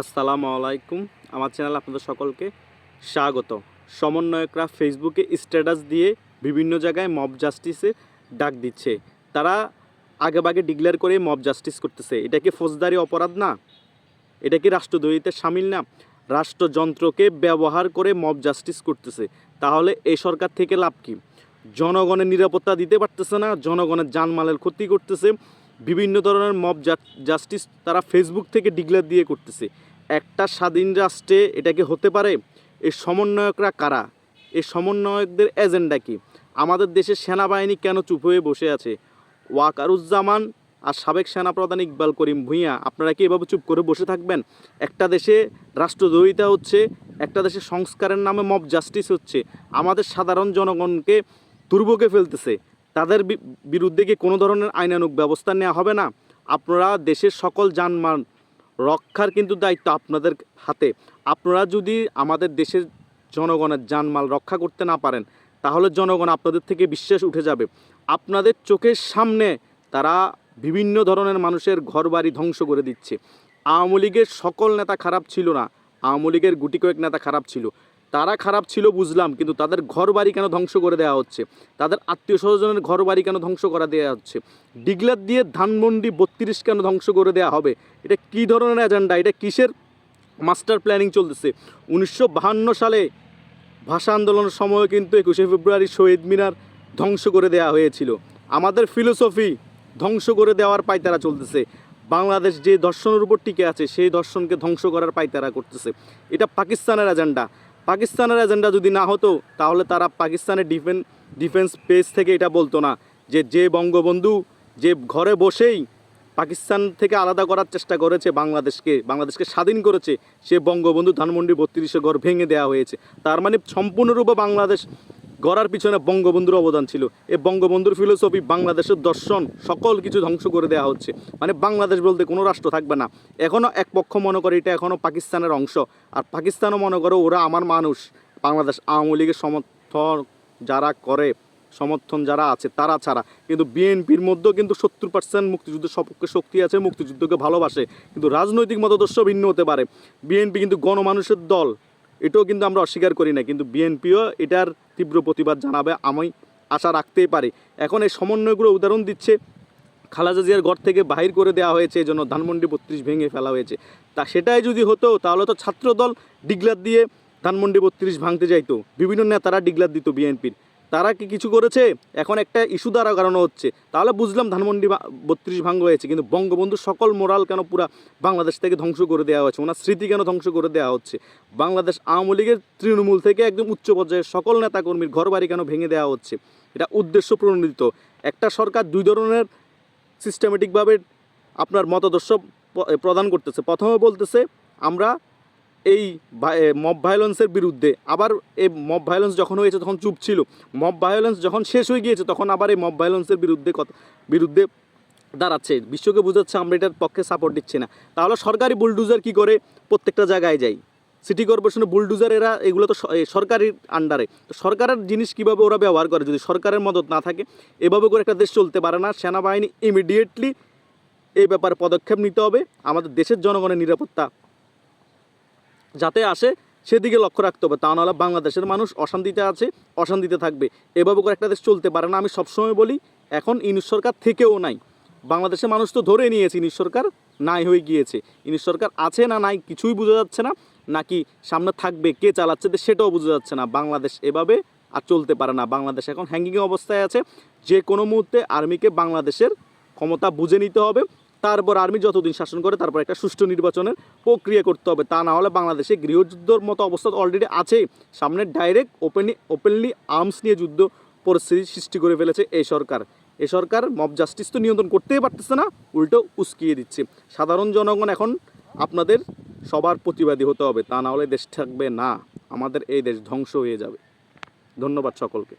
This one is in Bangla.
আসসালামু আলাইকুম। আমার চ্যানেল আপনাদের সকলকে স্বাগত। সমন্বয়করা ফেসবুকে স্ট্যাটাস দিয়ে বিভিন্ন জায়গায় মব জাস্টিসে ডাক দিচ্ছে। তারা আগেভাগে ডিক্লেয়ার করে মব জাস্টিস করতেছে। এটা কি ফৌজদারি অপরাধ না? এটা কি রাষ্ট্রদ্রোহিতে সামিল না? রাষ্ট্রযন্ত্রকে ব্যবহার করে মব জাস্টিস করতেছে। তাহলে এই সরকার থেকে লাভ কি? জনগণের নিরাপত্তা দিতে পারতেছে না, জনগণের জানমালের ক্ষতি করতেছে বিভিন্ন ধরনের মব জাস্টিস তারা ফেসবুক থেকে ডিক্লেয়ার দিয়ে করতেছে। একটা স্বাধীন রাষ্ট্রে এটাকে হতে পারে? এই সমন্বয়করা কারা? এই সমন্বয়কদের এজেন্ডা কি? আমাদের দেশের সেনাবাহিনী কেন চুপ হয়ে বসে আছে? ওয়াকারুজ্জামান আর সাবেক সেনাপ্রধান ইকবাল করিম ভূঁইয়া, আপনারা কি এভাবে চুপ করে বসে থাকবেন? একটা দেশে রাষ্ট্রদ্রোহিতা হচ্ছে, একটা দেশে সংস্কারের নামে মব জাস্টিস হচ্ছে। আমাদের সাধারণ জনগণকে দুর্ভোগে ফেলতেছে। তাদের বিরুদ্ধে কি কোনো ধরনের আইনানুগ ব্যবস্থা নেওয়া হবে না? আপনারা দেশের সকল যানবাহন রক্ষার কিন্তু দায়িত্ব আপনাদের হাতে। আপনারা যদি আমাদের দেশের জনগণের জানমাল রক্ষা করতে না পারেন, তাহলে জনগণ আপনাদের থেকে বিশ্বাস উঠে যাবে। আপনাদের চোখের সামনে তারা বিভিন্ন ধরনের মানুষের ঘরবাড়ি ধ্বংস করে দিচ্ছে। আওয়ামী লীগের সকল নেতা খারাপ ছিল না। আওয়ামী লীগের গুটি কয়েক নেতা খারাপ ছিল। তারা খারাপ ছিল বুঝলাম, কিন্তু তাদের ঘর বাড়ি কেন ধ্বংস করে দেওয়া হচ্ছে? তাদের আত্মীয় স্বজনের ঘর বাড়ি কেন ধ্বংস করা দেওয়া হচ্ছে? ডিগলার দিয়ে ধানমন্ডি বত্রিশ কেন ধ্বংস করে দেওয়া হবে? এটা কী ধরনের এজেন্ডা এটা কিসের মাস্টার প্ল্যানিং চলতেছে? উনিশশো সালে ভাষা আন্দোলনের সময় কিন্তু একুশে ফেব্রুয়ারি শহীদ মিনার ধ্বংস করে দেওয়া হয়েছিল। আমাদের ফিলোসফি ধ্বংস করে দেওয়ার পায়তারা চলতেছে। বাংলাদেশ যে দর্শনের উপর টিকে আছে, সেই দর্শনকে ধ্বংস করার পায়তারা করতেছে। এটা পাকিস্তানের এজেন্ডা পাকিস্তানের এজেন্ডা যদি না হতো, তাহলে তারা পাকিস্তানের ডিফেন্স ডিফেন্স পেজ থেকে এটা বলতো না। যে যে বঙ্গবন্ধু যে ঘরে বসেই পাকিস্তান থেকে আলাদা করার চেষ্টা করেছে বাংলাদেশকে বাংলাদেশকে স্বাধীন করেছে, সে বঙ্গবন্ধু ধানমন্ডি বত্রিশে ঘর ভেঙে দেওয়া হয়েছে। তার মানে সম্পূর্ণরূপে বাংলাদেশ গড়ার পিছনে বঙ্গবন্ধুর অবদান ছিল। এই বঙ্গবন্ধুর ফিলোসফি বাংলাদেশের দর্শন, সকল কিছু ধ্বংস করে দেওয়া হচ্ছে। মানে বাংলাদেশ বলতে কোনো রাষ্ট্র থাকবে না। এখনও এক পক্ষ মনে করে এটা এখনও পাকিস্তানের অংশ। আর পাকিস্তানও মনে করে ওরা আমার মানুষ। বাংলাদেশ আওয়ামী লীগের সমর্থন যারা করে, সমর্থন যারা আছে, তারা ছাড়া। কিন্তু বিএনপির মধ্যেও কিন্তু সত্তর পার্সেন্ট মুক্তিযুদ্ধের সপক্ষে শক্তি আছে, মুক্তিযুদ্ধকে ভালোবাসে। কিন্তু রাজনৈতিক মতাদর্শ ভিন্ন হতে পারে। বিএনপি কিন্তু গণমানুষের দল। এটাও কিন্তু আমরা অস্বীকার করি না কিন্তু বিএনপিও এটার তীব্র প্রতিবাদ জানাবে আমি আশা রাখতেই পারি। এখন এই সমন্বয়গুলো উদাহরণ দিচ্ছে খালাজা জিয়ার ঘর থেকে বাহির করে দেওয়া হয়েছে, এই জন্য ধানমন্ডি বত্রিশ ভেঙে ফেলা হয়েছে। তা সেটাই যদি হতো, তাহলে তো ছাত্রদল ডিগলার দিয়ে ধানমন্ডি বত্রিশ ভাঙতে যাইতো। বিভিন্ন নেতারা ডিগলার দিত বিএনপির। তারা কি কিছু করেছে? এখন একটা ইস্যু দ্বারা কারণ হচ্ছে। তাহলে বুঝলাম ধানমন্ডি বত্রিশ ভাঙ্গ হয়েছে, কিন্তু বঙ্গবন্ধু সকল মোরাল কেন পুরা বাংলাদেশ থেকে ধ্বংস করে দেওয়া হচ্ছে ওনার স্মৃতি কেন ধ্বংস করে দেওয়া হচ্ছে? বাংলাদেশ আওয়ামী লীগের তৃণমূল থেকে একদম উচ্চ পর্যায়ের সকল নেতাকর্মীর ঘরবাড়ি কেন ভেঙে দেওয়া হচ্ছে? এটা উদ্দেশ্য প্রণোদিত। একটা সরকার দুই ধরনের সিস্টেমেটিকভাবে আপনার মতাদর্শ প্রদান করতেছে। প্রথমে বলতেছে, আমরা এই মব ভায়োলেন্সের বিরুদ্ধে। আবার এই মব ভায়োলেন্স যখন হয়েছে, তখন চুপ ছিল। মব ভায়োলেন্স যখন শেষ হয়ে গিয়েছে, তখন আবার এই মব ভায়োলেন্সের বিরুদ্ধে বিরুদ্ধে দাঁড়াচ্ছে। বিশ্বকে বোঝাচ্ছে, আমরা এটার পক্ষে সাপোর্ট দিচ্ছি না। তাহলে সরকারি বুলডুজার কি করে? প্রত্যেকটা জায়গায় যায়। সিটি কর্পোরেশনের বুলডুজার এরা, এগুলো তো সরকারের আন্ডারে তো সরকারের জিনিস কীভাবে ওরা ব্যবহার করে? যদি সরকারের মদত না থাকে, এভাবে করে একটা দেশ চলতে পারে না। সেনাবাহিনী ইমিডিয়েটলি এই ব্যাপারে পদক্ষেপ নিতে হবে। আমাদের দেশের জনগণের নিরাপত্তা যাতে আসে, সেদিকে লক্ষ্য রাখতে হবে। তা নাহলে বাংলাদেশের মানুষ অশান্তিতে আছে, অশান্তিতে থাকবে। এভাবে করে একটা দেশ চলতে পারে না। আমি সবসময় বলি, এখন ইনুস সরকার থেকেও নাই। বাংলাদেশের মানুষ তো ধরে নিয়েছে ইনুস সরকার নাই হয়ে গিয়েছে। ইনুস সরকার আছে না নাই কিছুই বোঝা যাচ্ছে না। নাকি সামনে থাকবে, কে চালাচ্ছে সেটাও বোঝা যাচ্ছে না। বাংলাদেশ এভাবে আর চলতে পারে না। বাংলাদেশ এখন হ্যাঙ্গিং অবস্থায় আছে। যে কোনো মুহূর্তে আর্মিকে বাংলাদেশের ক্ষমতা বুঝে নিতে হবে। তারপর আর্মি যতদিন শাসন করে, তারপর একটা সুষ্ঠু নির্বাচনের প্রক্রিয়া করতে হবে। তা না হলে বাংলাদেশে গৃহযুদ্ধর মতো অবস্থা অলরেডি আছে সামনে ডাইরেক্ট ওপেনলি ওপেনলি আর্মস নিয়ে যুদ্ধ পরিস্থিতি সৃষ্টি করে ফেলেছে এই সরকার। এই সরকার মব জাস্টিস তো নিয়ন্ত্রণ করতেই পারতেছে না, উল্টো উস্কিয়ে দিচ্ছে। সাধারণ জনগণ এখন আপনাদের সবার প্রতিবাদী হতে হবে। তা না হলে দেশ থাকবে না। আমাদের এই দেশ ধ্বংস হয়ে যাবে। ধন্যবাদ সকলকে।